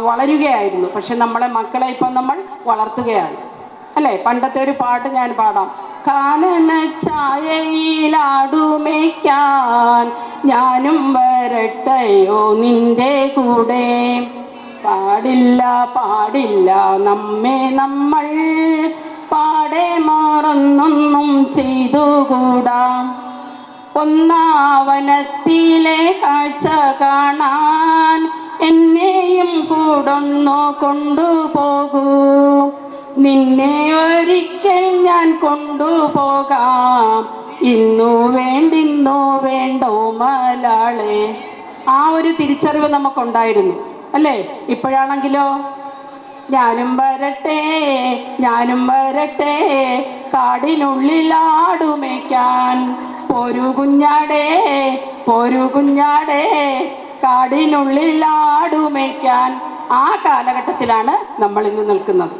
വളരുകയായിരുന്നു. പക്ഷെ നമ്മളെ മക്കളെ ഇപ്പം നമ്മൾ വളർത്തുകയാണ്. അല്ലേ? പണ്ടത്തെ ഒരു പാട്ട് ഞാൻ പാടാം. കാനന ചായയിലാടുമേക്കാൻ ഞാനും വരട്ടയോ നിന്റെ കൂടെ? പാടില്ല പാടില്ല നമ്മെ നമ്മൾ പാടെ മാറുന്നൊന്നും ചെയ്തുകൂടാ? ഒന്നാവനത്തിലെ കാഴ്ച കാണാൻ കൂടൊന്നു കൊണ്ടുപോകൂ. നിന്നെ ഒരിക്കൽ ഞാൻ കൊണ്ടുപോകാം. ഇന്നു വേണ്ടിന്നു വേണ്ടോ മലാളെ. ആ ഒരു തിരിച്ചറിവ് നമുക്കുണ്ടായിരുന്നു. അല്ലേ? ഇപ്പോഴാണെങ്കിലോ? ഞാനും വരട്ടെ ഞാനും വരട്ടെ. കാടിനുള്ളിലാടുമേക്കാൻ. പോരു കുഞ്ഞാടേ പോരു കുഞ്ഞാടേ. കാടിനുള്ളിലാടുമേക്കാൻ ആ കാലഘട്ടത്തിലാണ് നമ്മൾ ഇന്ന് നിൽക്കുന്നത്.